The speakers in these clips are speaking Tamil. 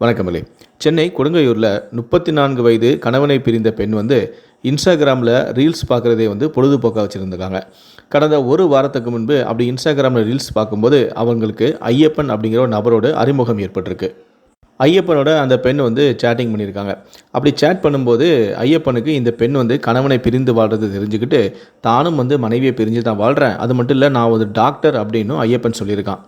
வணக்கமில்லை சென்னை கொடுங்கையூரில் முப்பத்தி நான்கு வயது கணவனை பிரிந்த பெண் வந்து இன்ஸ்டாகிராமில் ரீல்ஸ் பார்க்குறதே வந்து பொழுதுபோக்காக வச்சுருந்துருக்காங்க. கடந்த ஒரு வாரத்துக்கு முன்பு அப்படி இன்ஸ்டாகிராமில் ரீல்ஸ் பார்க்கும்போது அவங்களுக்கு ஐயப்பன் அப்படிங்கிற ஒரு நபரோடு அறிமுகம் ஏற்பட்டிருக்கு. ஐயப்பனோட அந்த பெண் வந்து சேட்டிங் பண்ணியிருக்காங்க. அப்படி சேட் பண்ணும்போது ஐயப்பனுக்கு இந்த பெண் வந்து கணவனை பிரிந்து வாழ்றது தெரிஞ்சுக்கிட்டு தானும் வந்து மனைவியை பிரிஞ்சு தான் வாழ்கிறேன் அது மட்டும் இல்லை நான் ஒரு டாக்டர் அப்படின்னு ஐயப்பன் சொல்லியிருக்கான்.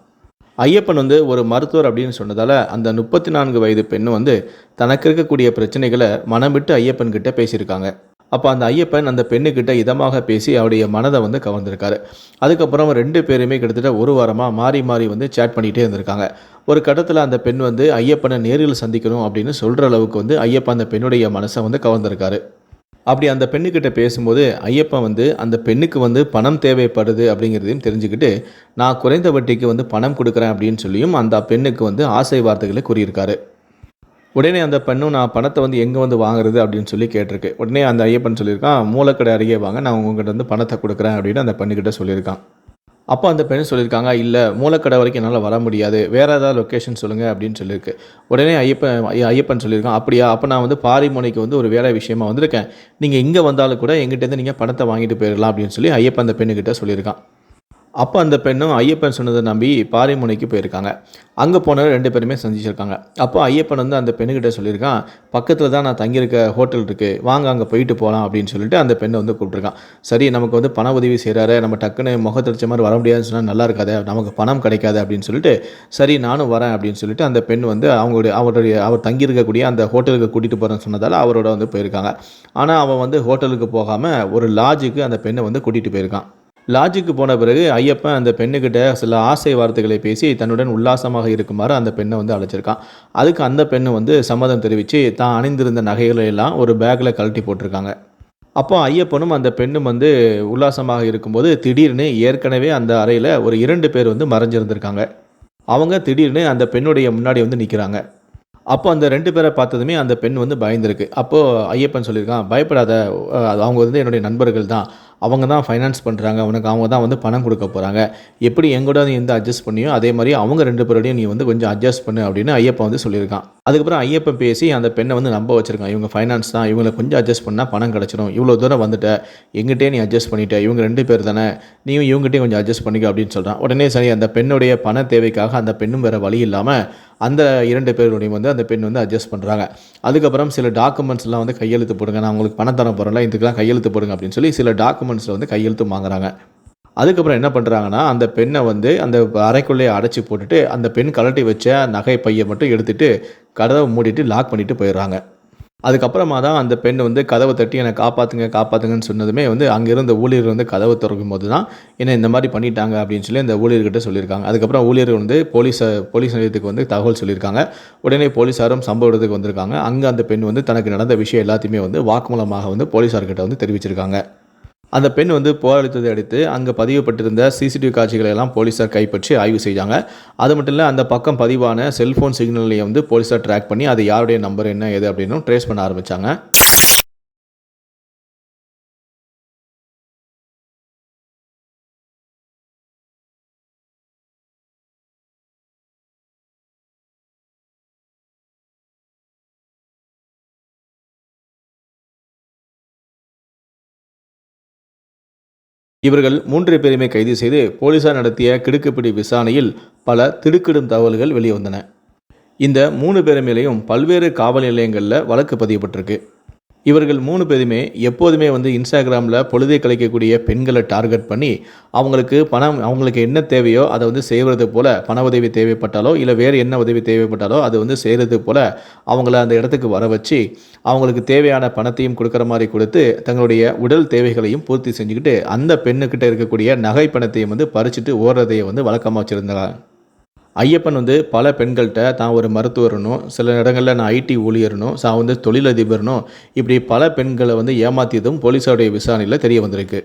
ஐயப்பன் வந்து ஒரு மருத்துவர் அப்படின்னு சொன்னதால் அந்த முப்பத்தி நான்கு வயது பெண் வந்து தனக்கு இருக்கக்கூடிய பிரச்சனைகளை மனம் விட்டு ஐயப்பன் கிட்ட பேசியிருக்காங்க. அப்போ அந்த ஐயப்பன் அந்த பெண்ணுக்கிட்ட இதமாக பேசி அவருடைய மனதை வந்து கவர்ந்திருக்காரு. அதுக்கப்புறம் ரெண்டு பேருமே கிட்டத்தட்ட ஒரு வாரமாக மாறி மாறி வந்து சேட் பண்ணிகிட்டே இருந்திருக்காங்க. ஒரு கட்டத்தில் அந்த பெண் வந்து ஐயப்பனை நேரில் சந்திக்கணும் அப்படின்னு சொல்கிற அளவுக்கு வந்து ஐயப்பன் அந்த பெண்ணுடைய மனசை வந்து கவர்ந்திருக்காரு. அப்படி அந்த பெண்ணுக்கிட்ட பேசும்போது ஐயப்பன் வந்து அந்த பெண்ணுக்கு வந்து பணம் தேவைப்படுது அப்படிங்கிறதையும் தெரிஞ்சுக்கிட்டு நான் குறைந்த வட்டிக்கு வந்து பணம் கொடுக்குறேன் அப்படின்னு சொல்லியும் அந்த பெண்ணுக்கு வந்து ஆசை வார்த்தைகளை கூறியிருக்காரு. உடனே அந்த பெண்ணும் நான் பணத்தை வந்து எங்கே வந்து வாங்குறது? அப்படின்னு சொல்லி கேட்டிருக்கு. உடனே அந்த ஐயப்பன் சொல்லியிருக்கான் மூலக்கடை அருகே வாங்க நான் உங்ககிட்ட வந்து பணத்தை கொடுக்குறேன் அப்படின்னு அந்த பெண்ணுக்கிட்ட சொல்லியிருக்கான். அப்போ அந்த பெண் சொல்லியிருக்காங்க இல்லை மூலக்கடை வரைக்கும் என்னால் வர முடியாது. வேறு ஏதாவது லொக்கேஷன் சொல்லுங்கள் அப்படின்னு சொல்லியிருக்கு. உடனே ஐயப்பன் ஐயப்பன் சொல்லியிருக்கான் அப்படியா அப்போ நான் வந்து பாரிமுனைக்கு வந்து ஒரு வேலை விஷயமா வந்திருக்கேன். நீங்கள் இங்கே வந்தாலும் கூட எங்கிட்டேருந்து நீங்கள் பணத்தை வாங்கிட்டு போயிடலாம் அப்படின்னு சொல்லி ஐயப்பன் அந்த பெண்ணுக்கிட்ட சொல்லியிருக்கான். அப்போ அந்த பெண்ணும் ஐயப்பன் சொன்னதை நம்பி பாரிமுனைக்கு போயிருக்காங்க. அங்கே போனவர் ரெண்டு பேருமே சந்திச்சிருக்காங்க. அப்போ ஐயப்பன் வந்து அந்த பெண்ணுக்கிட்ட சொல்லியிருக்கான் பக்கத்தில் தான் நான் தங்கியிருக்க ஹோட்டல் இருக்குது வாங்க அங்கே போயிட்டு போகலாம் அப்படின்னு சொல்லிட்டு அந்த பெண்ணை வந்து கூப்பிட்ருக்கான் சரி நமக்கு வந்து பண உதவி செய்கிறாரு நம்ம டக்குன்னு முகத்தடிச்ச மாதிரி வர முடியாதுன்னு சொன்னால் நல்லா இருக்காது நமக்கு பணம் கிடைக்காது அப்படின்னு சொல்லிட்டு சரி நானும் வரேன் அப்படின்னு சொல்லிட்டு அந்த பெண் வந்து அவங்களுடைய அவருடைய அவர் தங்கியிருக்கக்கூடிய அந்த ஹோட்டலுக்கு கூட்டிகிட்டு போகிறேன்னு சொன்னதால் அவரோட வந்து போயிருக்காங்க. ஆனால் அவன் வந்து ஹோட்டலுக்கு போகாமல் ஒரு லாட்ஜுக்கு அந்த பெண்ணை வந்து கூட்டிகிட்டு போயிருக்கான். லாட்ஜுக்கு போன பிறகு ஐயப்பன் அந்த பெண்ணுக்கிட்ட சில ஆசை வார்த்தைகளை பேசி தன்னுடன் உல்லாசமாக இருக்குமாறு அந்த பெண்ணை வந்து அழைச்சிருக்கான். அதுக்கு அந்த பெண்ணு வந்து சம்மதம் தெரிவித்து தான் அணிந்திருந்த நகைகளை எல்லாம் ஒரு பேக்கில் கழட்டி போட்டிருக்காங்க. அப்போ ஐயப்பனும் அந்த பெண்ணும் வந்து உல்லாசமாக இருக்கும்போது திடீர்னு ஏற்கனவே அந்த அறையில் ஒரு இரண்டு பேர் வந்து மறைஞ்சிருந்திருக்காங்க. அவங்க திடீர்னு அந்த பெண்ணுடைய முன்னாடி வந்து நிற்கிறாங்க அப்போ அந்த ரெண்டு பேரை பார்த்ததுமே அந்த பெண் வந்து பயந்துருக்கு. அப்போது ஐயப்பன் சொல்லியிருக்கான் பயப்படாத அவங்க வந்து என்னுடைய நண்பர்கள் தான். அவங்க தான் ஃபைனான்ஸ் பண்ணுறாங்க உனக்கு அவங்க தான் வந்து பணம் கொடுக்க போகிறாங்க எப்படி எங்கூட நீ வந்து அட்ஜஸ்ட் பண்ணியோ அதே மாதிரி அவங்க ரெண்டு பேரோடையும் நீ வந்து கொஞ்சம் அட்ஜஸ்ட் பண்ணு அப்படின்னு ஐயப்பா வந்து சொல்லியிருக்கான். அதுக்கப்புறம் ஐயப்பன் பேசி அந்த பெண்ணை வந்து நம்ப வச்சிருக்கான். இவங்க ஃபைனான்ஸ் தான் இவங்களை கொஞ்சம் அட்ஜஸ்ட் பண்ணால் பணம் கிடச்சிடும் இவ்வளோ தூரம் வந்துட்ட எங்கிட்டே நீ அட்ஜஸ்ட் பண்ணிட்ட இவங்க ரெண்டு பேர் தானே நீயும் இவங்ககிட்டயும் கொஞ்சம் அட்ஜஸ்ட் பண்ணிக்க அப்படின்னு சொல்கிறான் உடனே சரி அந்த பெண்ணுடைய பண தேவைக்காக அந்த பெண்ணும் வேறு வழி இல்லாமல் அந்த இரண்டு பேருடையும் வந்து அந்த பெண் வந்து அட்ஜஸ்ட் பண்ணுறாங்க அதுக்கப்புறம் சில டாக்குமெண்ட்ஸ்லாம் வந்து கையெழுத்து போடுங்க நான் உங்களுக்கு பணம் தர போகிறேன்ல இதுக்கெல்லாம் கையெழுத்து போடுங்க அப்படின்னு சொல்லி சில டாக்குமெண்ட்ஸில் வந்து கையெழுத்து வாங்குறாங்க. அதுக்கப்புறம் என்ன பண்ணுறாங்கன்னா அந்த பெண்ணை வந்து அந்த அறைக்குள்ளேயே அடைச்சி போட்டுட்டு அந்த பெண் கழட்டி வச்ச நகை பையை மட்டும் எடுத்துகிட்டு கதவை மூடிட்டு லாக் பண்ணிட்டு போயிடுறாங்க. அதுக்கப்புறமா தான் அந்த பெண் வந்து கதவை தட்டி என்னை காப்பாற்றுங்க காப்பாற்றுங்கன்னு சொன்னதுமே வந்து அங்கே இருந்த ஊழியர் வந்து கதவை திறக்கும் போது தான் என்னை இந்த மாதிரி பண்ணிட்டாங்க அப்படின்னு சொல்லி அந்த ஊழியர்கிட்ட சொல்லியிருக்காங்க. அதுக்கப்புறம் ஊழியர் வந்து போலீஸ் போலீஸ் நிலையத்துக்கு வந்து தகவல் சொல்லியிருக்காங்க. உடனே போலீஸாரும் சம்பவ இடத்துக்கு வந்திருக்காங்க. அங்கே அந்த பெண் வந்து தனக்கு நடந்த விஷயம் எல்லாத்தையுமே வந்து வாக்குமூலமாக வந்து போலீஸார்கிட்ட வந்து தெரிவிச்சிருக்காங்க. அந்த பெண் வந்து புகாரளித்ததை அடுத்து அங்கே பதிவுபட்டிருந்த சிசிடிவி காட்சிகளை எல்லாம் போலீஸார் கைப்பற்றி ஆய்வு செய்தாங்க. அது மட்டும் இல்லை அந்த பக்கம் பதிவான செல்ஃபோன் சிக்னலையும் வந்து போலீஸார் ட்ராக் பண்ணி அது யாருடைய நம்பர் என்ன ஏது அப்படின்னு ட்ரேஸ் பண்ண ஆரம்பித்தாங்க இவர்கள் மூன்று பேருமே கைது செய்து போலீசார் நடத்திய கிடுக்குப்பிடி விசாரணையில் பல திடுக்கிடும் தகவல்கள் வெளிவந்தன. இந்த மூணு பேர் மேலேயும் பல்வேறு காவல் நிலையங்களில் வழக்கு பதியப்பட்டிருக்கு. இவர்கள் மூணு பேருமே எப்போதுமே வந்து இன்ஸ்டாகிராமில் பொழுதை கழிக்கக்கூடிய பெண்களை டார்கெட் பண்ணி அவங்களுக்கு பணம் அவங்களுக்கு என்ன தேவையோ அதை வந்து செய்கிறது போல் பண உதவி தேவைப்பட்டாலோ இல்லை வேறு என்ன உதவி தேவைப்பட்டாலோ அது வந்து செய்கிறது போல் அவங்கள அந்த இடத்துக்கு வர வச்சு அவங்களுக்கு தேவையான பணத்தையும் கொடுக்குற மாதிரி கொடுத்து தங்களுடைய உடல் தேவைகளையும் பூர்த்தி செஞ்சுக்கிட்டு அந்த பெண்ணுக்கிட்ட இருக்கக்கூடிய நகை பணத்தையும் வந்து பறிச்சுட்டு ஓடுறதையே வந்து வழக்கமாக வச்சுருந்தாங்க. ஐயப்பன் வந்து பல பெண்கள்கிட்ட தான் ஒரு மருத்துவரனும் சில இடங்களில் நான் ஐடி ஊழியரனும் நான் வந்து தொழிலதிபரனும் இப்படி பல பெண்களை வந்து ஏமாற்றியதும் போலீஸாருடைய விசாரணையில் தெரிய வந்திருக்கு.